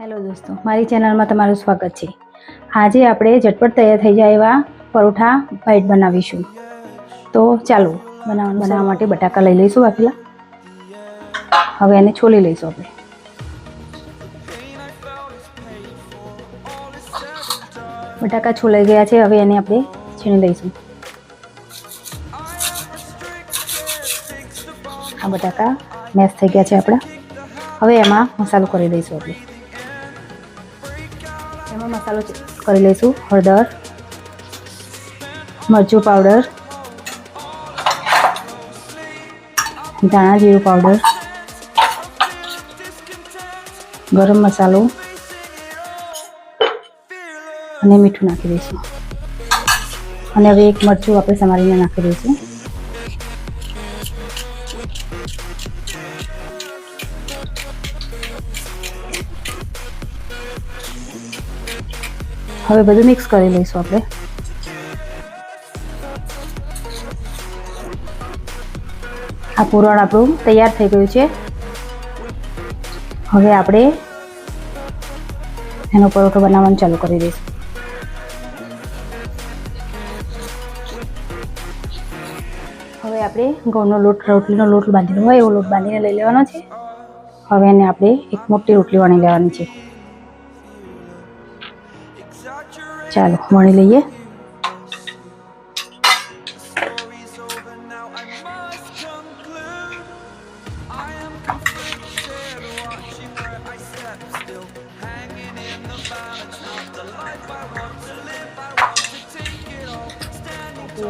Hello દોસ્તો મારી ચેનલમાં તમારું સ્વાગત છે. આજે આપણે ઝટપટ તૈયાર થઈ જાય એવા પરોઠા બાઈટ બનાવીશું. તો ચાલો બનાવવા બનાવવા માટે બટાકા લઈ લઈશું બાફેલા. હવે એને છોલી લઈશું આપણે. બટાકા છોલાઈ ગયા છે હવે એને આપણે છીણી લઈશું આ બટાકા મેશ થઈ ગયા છે આપણા. હવે એમાં મસાલો કરી દઈશું આપણે. મસાલો કરી લઈશું, હળદર, મરચું પાવડર ધાણા જીરું પાવડર ગરમ મસાલો અને મીઠું નાખી દઈશું. અને હવે એક મરચું આપણે સમારીને નાખી દઈશું. હવે બધું મિક્સ કરી લઈશું આપણે. આ પૂરણ આપણું તૈયાર થઈ ગયું છે. હવે આપણે એનો પરોઠો બનાવવાનું ચાલુ કરી દઈશું. હવે આપણે ઘઉંનો લોટ, રોટલીનો લોટ બાંધેલો હોય, એવો લોટ બાંધીને લઈ લેવાનો છે. હવે એને આપણે એક મોટી રોટલી વણી લેવાની છે. ચાલો, વણી લઈએ.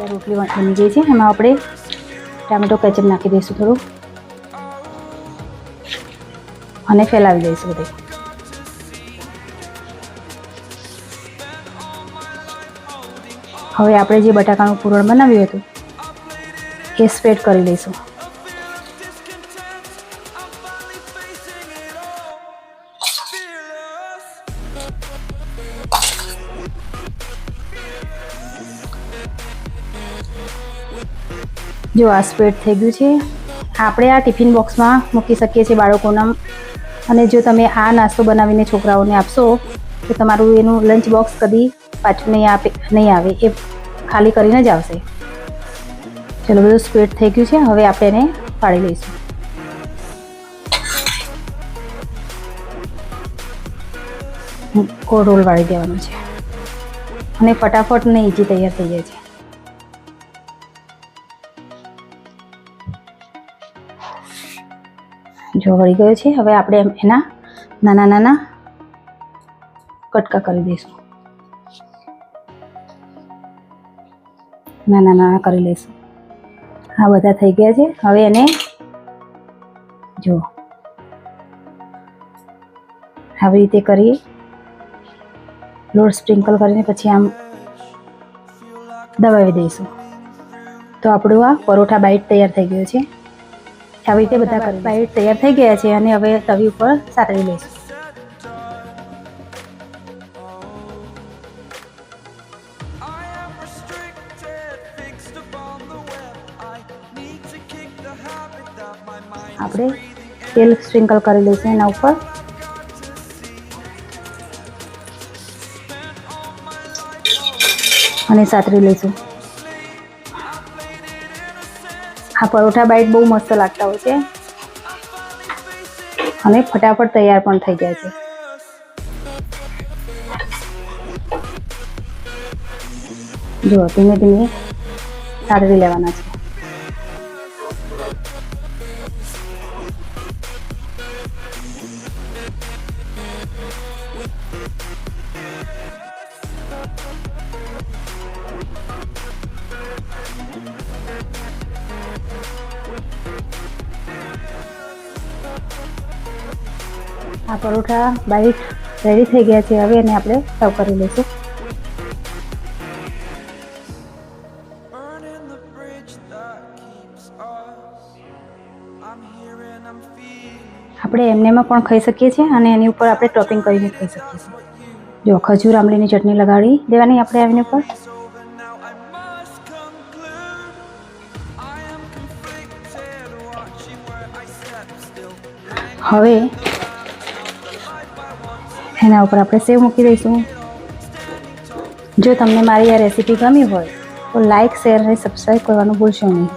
રોટલી બની ગઈ છે. એમાં આપણે ટામેટો, કેચઅપ નાખી દઈશું થોડું. અને ફેલાવી દઈશું બધે. હવે આપણે જે બટાકાનું પૂરણ બનાવ્યું હતું, એ સ્પ્રેડ કરી લઈશું. જો આ સ્પ્રેડ થઈ ગયું છે, આપણે આ ટિફિન બોક્સમાં મૂકી શકીએ છીએ બાળકોના અને જો તમે આ નાસ્તો બનાવીને છોકરાઓને આપશો, તો તમારું એનું લંચ બોક્સ કદી પાછું નહીં આપે, નહીં આવે, એ ખાલી કરીને જ આવશે. ચલો, બધું સ્પ્રેડ થઈ ગયું છે, હવે આપણે એને પાડી લઈશું. ગોળ રોલ વાળી દેવાનો છે. અને ફટાફટ ને ઈજી તૈયાર થઈ જાય છે. જો, વળી ગયો છે, હવે આપણે એના નાના નાના કટકા કરી દઈશું. નાના નાના કરી લઈશું. આ બધા થઈ ગયા છે. હવે એને જો. આવી રીતે કરી લોટ સ્પ્રિંકલ કરીને પછી આમ દબાવી દઈશું. તો આપણું આ પરોઠા બાઈટ તૈયાર થઈ ગયો છે. આવી રીતે બધા બાઈટ તૈયાર થઈ ગયા છે અને હવે તવી ઉપર સાતળી લઈશું. આપણે તેલ સ્પ્રિંકલ કરી લઈશું એના ઉપર. અને સાતરી લઈશું. આ પરોઠા બાઈટ બહુ મસ્ત લાગતા હોય છે. અને ફટાફટ તૈયાર પણ થઈ જાય છે. જો ધીમે ધીમે સારવી લેવાના છે. આ પરોઠા બાઈટ રેડી થઈ ગયા છે. હવે એને આપણે સર્વ કરી લઈશું. આપણે એમનેમાં પણ ખાઈ શકીએ છીએ અને એની ઉપર આપણે ટોપિંગ કરીને ખાઈ શકીએ છીએ. જો ખજૂર આંબલીની ચટણી લગાડી દેવાની આપણે એની ઉપર. Over એના ઉપર આપણે સેવ મૂકી દઈશું. જો તમને મારી આ રેસીપી ગમી હોય, તો લાઇક શેર અને સબસ્ક્રાઈબ કરવાનું ભૂલશો નહીં.